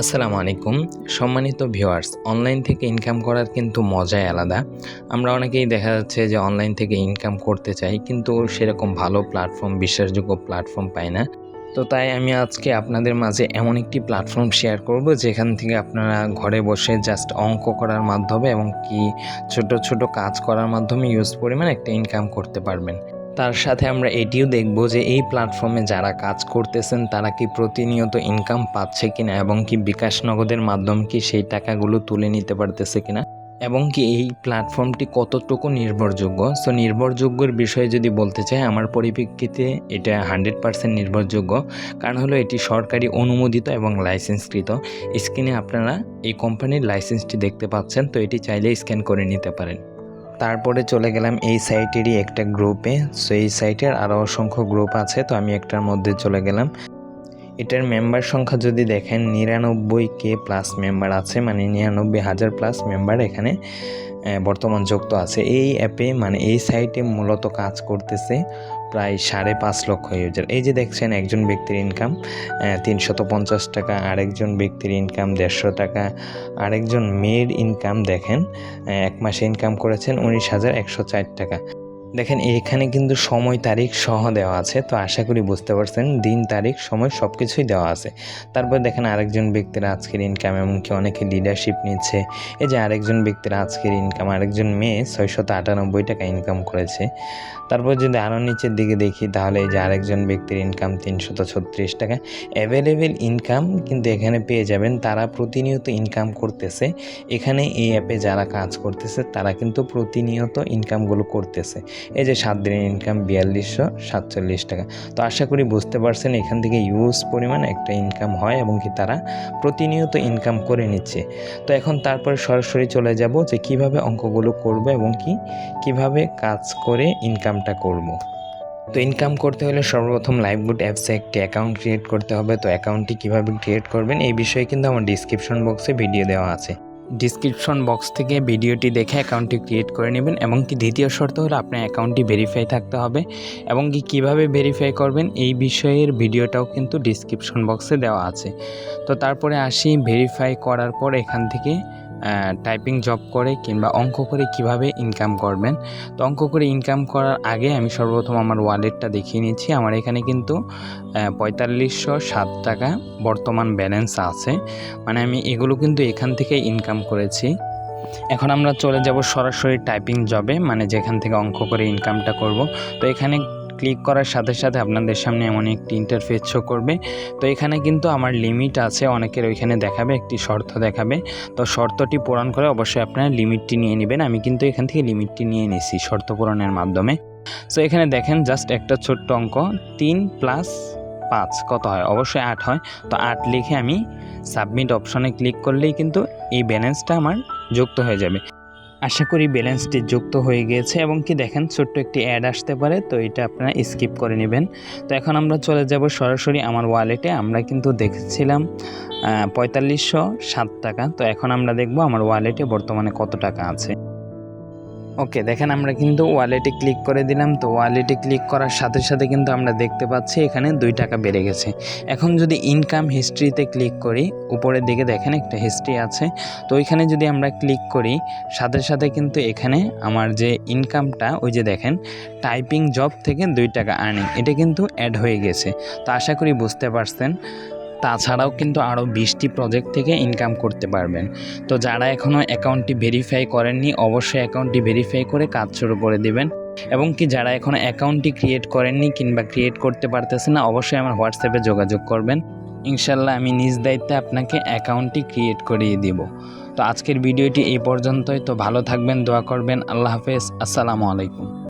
আসসালামু আলাইকুম। সম্মানিত ভিউয়ার্স, অনলাইন থেকে ইনকাম করার কিন্তু মজাই আলাদা। আমরা অনেকেই দেখা যাচ্ছে যে অনলাইন থেকে ইনকাম করতে চাই, কিন্তু সেরকম ভালো প্ল্যাটফর্ম বিশ্বাসযোগ্য প্ল্যাটফর্ম পাই না। তো তাই আমি আজকে আপনাদের মাঝে এমন একটি প্ল্যাটফর্ম শেয়ার করব, যেখান থেকে আপনারা ঘরে বসে জাস্ট অঙ্ক করার মাধ্যমে এবং কি ছোট ছোট কাজ করার মাধ্যমে ইউজ পরিমাণ একটা ইনকাম করতে পারবেন। তার সাথে আমরা এটিও দেখব যে এই প্ল্যাটফর্মে যারা কাজ করতেছেন, তারা কি প্রতিনিয়ত ইনকাম পাচ্ছে কিনা এবং কি বিকাশ নগদের মাধ্যমে কি সেই টাকাগুলো তুলে নিতে পারতেছে কিনা? এবং কি এই প্ল্যাটফর্মটি কতটুকু নির্ভরযোগ্য? সো নির্ভরযোগ্যর বিষয়ে যদি বলতে চাই, আমার পরিপ্রেক্ষিতে এটা হান্ড্রেড পার্সেন্ট নির্ভরযোগ্য। কারণ হলো এটি সরকারি অনুমোদিত এবং লাইসেন্সকৃত স্ক্রিনে আপনারা এই কোম্পানির লাইসেন্সটি দেখতে পাচ্ছেন, তো এটি চাইলে স্ক্যান করে নিতে পারেন। তারপরে চলে গেলাম এই সাইটেরই একটা গ্রুপে সো এই সাইটের আরও অসংখ্য গ্রুপ আছে, তো আমি একটার মধ্যে চলে গেলাম। এটার মেম্বার সংখ্যা যদি দেখেন নিরানব্বই কে প্লাস মেম্বার আছে মানে নিরানব্বই হাজার প্লাস মেম্বার এখানে বর্তমান যুক্ত আছে। এই অ্যাপে মানে এই সাইটে মূলত কাজ করতেছে প্রায় সাড়ে পাঁচ লক্ষ ইউজার এই যে দেখছেন, একজন ব্যক্তির ইনকাম তিনশত পঞ্চাশ টাকা, আরেকজন ব্যক্তির ইনকাম দেড়শো টাকা, আরেকজন মেয়ের ইনকাম দেখেন এক মাসে ইনকাম করেছেন উনিশ হাজার একশো চার টাকা। দেখেন, এখানে কিন্তু সময়, তারিখ সহ দেওয়া আছে। তো আশা করি বুঝতে পারছেন, দিন, তারিখ, সময় সব কিছুই দেওয়া আছে। তারপর দেখেন, আরেকজন ব্যক্তির আজকের ইনকাম এমনকি অনেকে লিডারশিপ নিচ্ছে। এই যে আরেকজন ব্যক্তির আজকের ইনকাম আরেকজন মেয়ে ছয়শত আটানব্বই টাকা ইনকাম করেছে। তারপর যদি আরও নিচের দিকে দেখি, তাহলে এই যে আরেকজন ব্যক্তির ইনকাম তিনশত ছত্রিশ টাকা। অ্যাভেলেবেল ইনকাম কিন্তু এখানে পেয়ে যাবেন, তারা প্রতিনিয়ত ইনকাম করতেছে। এখানে এই অ্যাপে যারা কাজ করতেছে, তারা কিন্তু প্রতিনিয়ত ইনকামগুলো করতেছে। এই যে সাত দিনের ইনকাম বিয়াল্লিশশো সাতচল্লিশ টাকা। তো আশা করি বুঝতে পারছেন, এখান থেকে ইউজ পরিমাণ একটা ইনকাম হয় এবং কি তারা প্রতিনিয়ত ইনকাম করে নিচ্ছে। তো এখন তারপরে সরাসরি চলে যাব যে কীভাবে অঙ্কগুলো করব এবং কি কীভাবে কাজ করে ইনকামটা করব। তো ইনকাম করতে হলে সর্বপ্রথম লাইভগুড অ্যাপসে একটি অ্যাকাউন্ট ক্রিয়েট করতে হবে। তো অ্যাকাউন্টটি কীভাবে ক্রিয়েট করবেন এই বিষয়ে কিন্তু আমার ডিসক্রিপশন বক্সে ভিডিও দেওয়া আছে। ডিসক্রিপশন বক্স থেকে ভিডিওটি দেখে অ্যাকাউন্টটি ক্রিয়েট করে নেবেন এবং কি দ্বিতীয় শর্ত হলো আপনার অ্যাকাউন্টটি ভেরিফাই থাকতে হবে এবং কি কীভাবে ভেরিফাই করবেন এই বিষয়ের ভিডিওটাও কিন্তু ডিসক্রিপশন বক্সে দেওয়া আছে। তো তারপরে আসি ভেরিফাই করার পর এখান থেকে টাইপিং জব করে কিংবা অঙ্ক করে কীভাবে ইনকাম করবেন। তো অঙ্ক করে ইনকাম করার আগে আমি সর্বপ্রথম আমার ওয়ালেটটা দেখিয়ে নিচ্ছি। আমার এখানে কিন্তু পঁয়তাল্লিশশো সাত টাকা বর্তমান ব্যালেন্স আছে। মানে আমি এগুলো কিন্তু এখান থেকে ইনকাম করেছি। এখন আমরা চলে যাব সরাসরি টাইপিং জবে মানে যেখান থেকে অঙ্ক করে ইনকামটা করব। তো এখানে ক্লিক করার সাথে সাথে আপনাদের সামনে এমন একটি ইন্টারফেস শো করবে। তো এখানে কিন্তু আমার লিমিট আছে, অনেকের ওইখানে দেখাবে, একটি শর্ত দেখাবে। তো শর্তটি পূরণ করে অবশ্যই আপনারা লিমিটটি নিয়ে নেবেন। আমি কিন্তু এখান থেকে লিমিটটি নিয়ে নিছি শর্ত পূরণের মাধ্যমে। সো এখানে দেখেন জাস্ট একটা ছোট্ট অঙ্ক, তিন প্লাস পাঁচ, কত হয়? অবশ্যই আট হয়। তো আট লিখে আমি সাবমিট অপশনে ক্লিক করলেই কিন্তু এই ব্যালেন্সটা আমার যুক্ত হয়ে যাবে। আশা করি ব্যালেন্সটি যুক্ত হয়ে গিয়েছে এবং কি দেখেন, ছোট্ট একটি অ্যাড আসতে পারে, তো এটা আপনারা স্কিপ করে নেবেন। তো এখন আমরা চলে যাব সরাসরি আমার ওয়ালেটে। আমরা কিন্তু দেখেছিলাম পঁয়তাল্লিশশো সাত টাকা। তো এখন আমরা দেখব আমার ওয়ালেটে বর্তমানে কত টাকা আছে। ওকে, দেখেন আমরা কিন্তু ওয়ালেটে ক্লিক করে দিলাম। তো ওয়ালেটে ক্লিক করার সাথে সাথে কিন্তু আমরা দেখতে পাচ্ছি এখানে দুই টাকা বেড়ে গেছে। এখন যদি ইনকাম হিস্ট্রিতে ক্লিক করি, উপরের দিকে দেখেন একটা হিস্ট্রি আছে। তো ওইখানে যদি আমরা ক্লিক করি, সাথে সাথে কিন্তু এখানে আমার যে ইনকামটা ওই যে দেখেন টাইপিং জব থেকে দুই টাকা আর্নিং এটা কিন্তু অ্যাড হয়ে গেছে। তো আশা করি বুঝতে পারছেন। তাছাড়াও কিন্তু আরও বিশটি প্রজেক্ট থেকে ইনকাম করতে পারবেন। তো যারা এখনও অ্যাকাউন্টটি ভেরিফাই করেননি, অবশ্যই অ্যাকাউন্টটি ভেরিফাই করে কাজ শুরু করে দিবেন। এবং কি যারা এখনও অ্যাকাউন্টটি ক্রিয়েট করেননি কিংবা ক্রিয়েট করতে পারতেছে না, অবশ্যই আমার হোয়াটসঅ্যাপে যোগাযোগ করবেন। ইনশাল্লাহ আমি নিজ দায়িত্বে আপনাকে অ্যাকাউন্টটি ক্রিয়েট করিয়ে দিব। তো আজকের ভিডিওটি এই পর্যন্তই। তো ভালো থাকবেন, দোয়া করবেন। আল্লাহ হাফেজ। আসসালামু আলাইকুম।